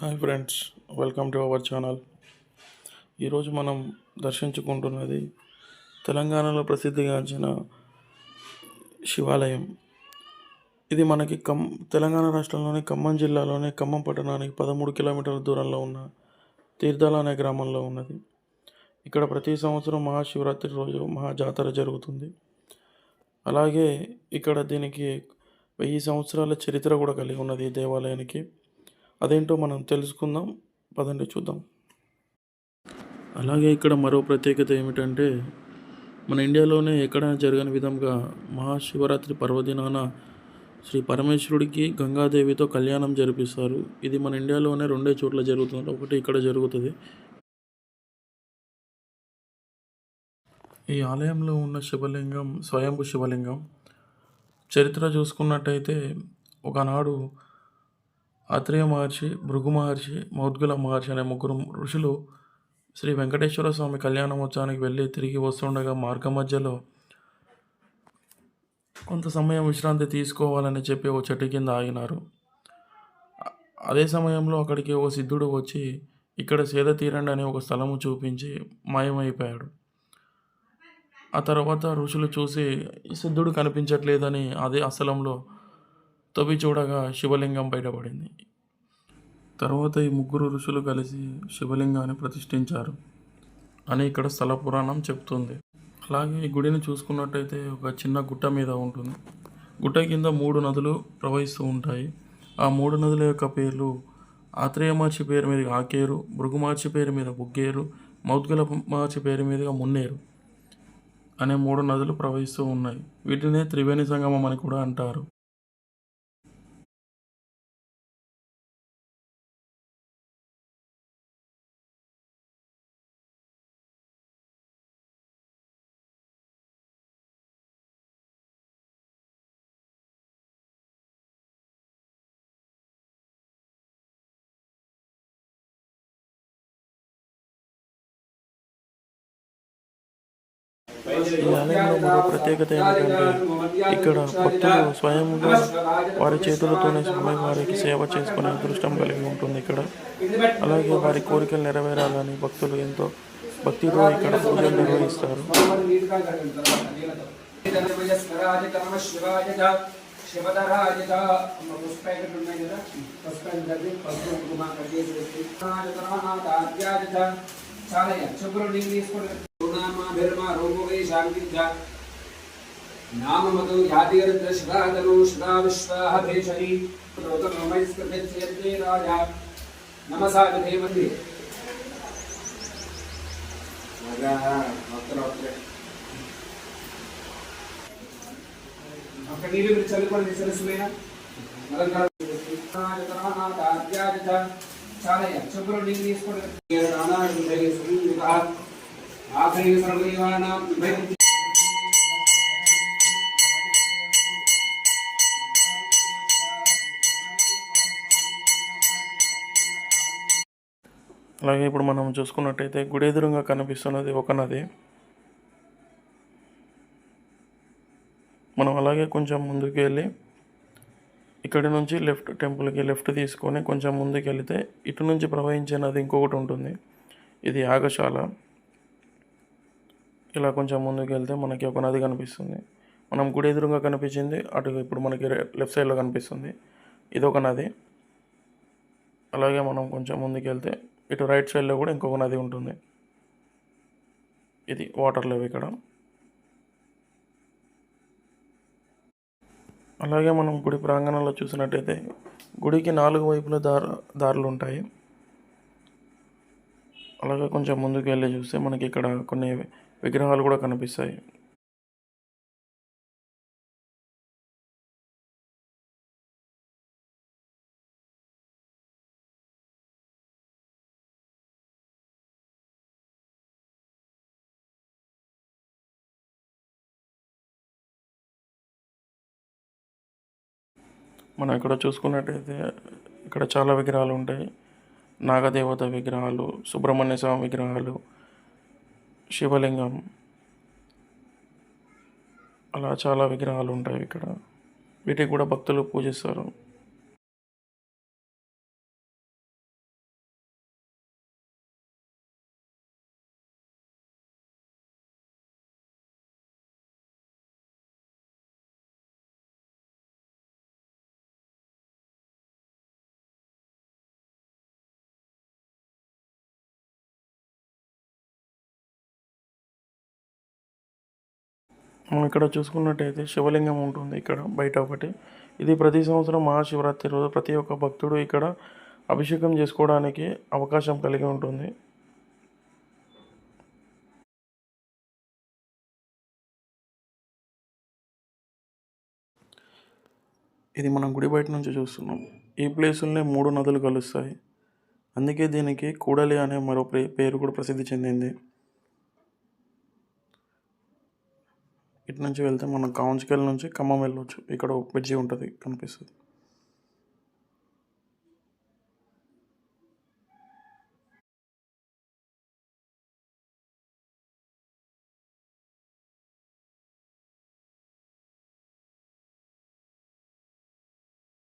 Hi friends welcome to our channel ఈరోజు మనం దర్శించుకుంటున్నది తెలంగాణలో ప్రసిద్ధిగాంచిన శివాలయం. ఇది మనకి కమ్ తెలంగాణ రాష్ట్రంలోని ఖమ్మం జిల్లాలోని ఖమ్మం పట్టణానికి పదమూడు కిలోమీటర్ల దూరంలో ఉన్న తీర్థాల అనే గ్రామంలో ఉన్నది. ఇక్కడ ప్రతి సంవత్సరం మహాశివరాత్రి రోజు మహా జాతర జరుగుతుంది. అలాగే ఇక్కడ దీనికి వెయ్యి సంవత్సరాల చరిత్ర కూడా కలిగి ఉన్నది ఈ దేవాలయానికి. అదేంటో మనం తెలుసుకుందాం. పదండి చూద్దాం. అలాగే ఇక్కడ మరో ప్రత్యేకత ఏమిటంటే మన ఇండియాలోనే ఎక్కడ జరగని విధంగా మహాశివరాత్రి పర్వదినాన శ్రీ పరమేశ్వరుడికి గంగాదేవితో కళ్యాణం జరిపిస్తారు. ఇది మన ఇండియాలోనే రెండే చోట్ల జరుగుతుంది ఒకటి ఇక్కడ జరుగుతుంది. ఈ ఆలయంలో ఉన్న శివలింగం స్వయంభు శివలింగం చరిత్ర చూసుకున్నట్టయితే ఒకనాడు ఆత్రేయ మహర్షి భృగు మహర్షి మౌద్గుల మహర్షి అనే ముగ్గురు ఋషులు శ్రీ వెంకటేశ్వర స్వామి కళ్యాణోత్సవానికి వెళ్ళి తిరిగి వస్తుండగా మార్గ మధ్యలో కొంత సమయం విశ్రాంతి తీసుకోవాలని చెప్పి ఓ చెట్టు కింద ఆగినారు. అదే సమయంలో అక్కడికి ఓ సిద్ధుడు వచ్చి ఇక్కడ సేద తీరండి అనే ఒక స్థలము చూపించి మాయమైపోయాడు. ఆ తర్వాత ఋషులు చూసి సిద్ధుడు కనిపించట్లేదని అదే ఆ స్థలంలో తవ్వి చూడగా శివలింగం బయటపడింది తర్వాత ఈ ముగ్గురు ఋషులు కలిసి శివలింగాన్ని ప్రతిష్ఠించారు. అని ఇక్కడ స్థల పురాణం చెప్తుంది. అలాగే ఈ గుడిని చూసుకున్నట్టయితే ఒక చిన్న గుట్ట మీద ఉంటుంది. గుట్ట కింద మూడు నదులు ప్రవహిస్తూ ఉంటాయి. ఆ మూడు నదుల యొక్క పేర్లు ఆత్రేయ పేరు మీద ఆకేరు భృగు పేరు మీద బుగ్గేరు మౌద్గల మార్చి పేరు మీదుగా మున్నేరు అనే మూడు నదులు ప్రవహిస్తూ ఉన్నాయి. వీటినే త్రివేణి సంగమం అని కూడా అంటారు. ఈ ఆలయంలో మరో ప్రత్యేకత ఏమిటంటే ఇక్కడ భక్తులు స్వయంగా వారి చేతులతోనే స్వామి వారికి సేవ చేసుకునే అదృష్టం కలిగి ఉంటుంది ఇక్కడ. అలాగే వారి కోరికలు నెరవేరాలని భక్తులు ఎంతో భక్తితో ఇక్కడ పూజలు నిర్వహిస్తారు. ఉన్నాయి కదా కలిపి పసుపు కట్టేసి చాలా చెప్పులు నీళ్ళు తీసుకోండి నామమతు యాతిరుద్ర శివాదను శివా విశ్వాహ భేషరి నమైస్కృత్యే రాజా నమసాగ దేవంది అక్కడ నీళ్ళు మీరు చదువుకోండి సరస్సుమైన చాలా చెప్పులు నీళ్ళు తీసుకోండి అలాగే ఇప్పుడు మనం చూసుకున్నట్టయితే గుడి ఎదురుగా కనిపిస్తున్నది ఒక నది. మనం అలాగే కొంచెం ముందుకు వెళ్ళి ఇక్కడి నుంచి లెఫ్ట్ టెంపుల్కి లెఫ్ట్ తీసుకొని కొంచెం ముందుకు వెళితే ఇటు నుంచి ప్రవహించే నది ఇంకొకటి ఉంటుంది. ఇది యాగశాల. ఇలా కొంచెం ముందుకు వెళ్తే మనకి ఒక నది కనిపిస్తుంది. మనం గుడి ఎదురుగా కనిపించింది అటు ఇప్పుడు మనకి లెఫ్ట్ సైడ్లో కనిపిస్తుంది. ఇది ఒక నది. అలాగే మనం కొంచెం ముందుకు వెళ్తే ఇటు రైట్ సైడ్లో కూడా ఇంకొక నది ఉంటుంది. ఇది వాటర్ లేవు ఇక్కడ. అలాగే మనం గుడి ప్రాంగణంలో చూసినట్టయితే గుడికి నాలుగు వైపుల దారు దారులు ఉంటాయి. అలాగే కొంచెం ముందుకు వెళ్ళి చూస్తే మనకి ఇక్కడ కొన్ని విగ్రహాలు కూడా కనిపిస్తాయి. మనం ఇక్కడ చూసుకున్నట్టయితే ఇక్కడ చాలా విగ్రహాలు ఉంటాయి. నాగదేవత విగ్రహాలు సుబ్రహ్మణ్య స్వామి విగ్రహాలు శివలింగం. అలా చాలా విగ్రహాలు ఉంటాయి ఇక్కడ. వీటికి కూడా భక్తులు పూజిస్తారు. మనం ఇక్కడ చూసుకున్నట్టయితే శివలింగం ఉంటుంది ఇక్కడ బయట ఒకటి. ఇది ప్రతి సంవత్సరం మహాశివరాత్రి రోజు ప్రతి ఒక్క భక్తుడు ఇక్కడ అభిషేకం చేసుకోవడానికి అవకాశం కలిగి ఉంటుంది. ఇది మనం గుడి బయట నుంచి చూస్తున్నాం. ఈ ప్లేసుల్నే మూడు నదులు కలుస్తాయి. అందుకే దీనికి కూడలి అనే మరో పేరు కూడా ప్రసిద్ధి చెందింది. ఇటు నుంచి వెళ్తే మనం కాంచికల్ నుంచి ఖమ్మం వెళ్ళొచ్చు. ఇక్కడ బ్రిడ్జి ఉంటుంది కనిపిస్తుంది.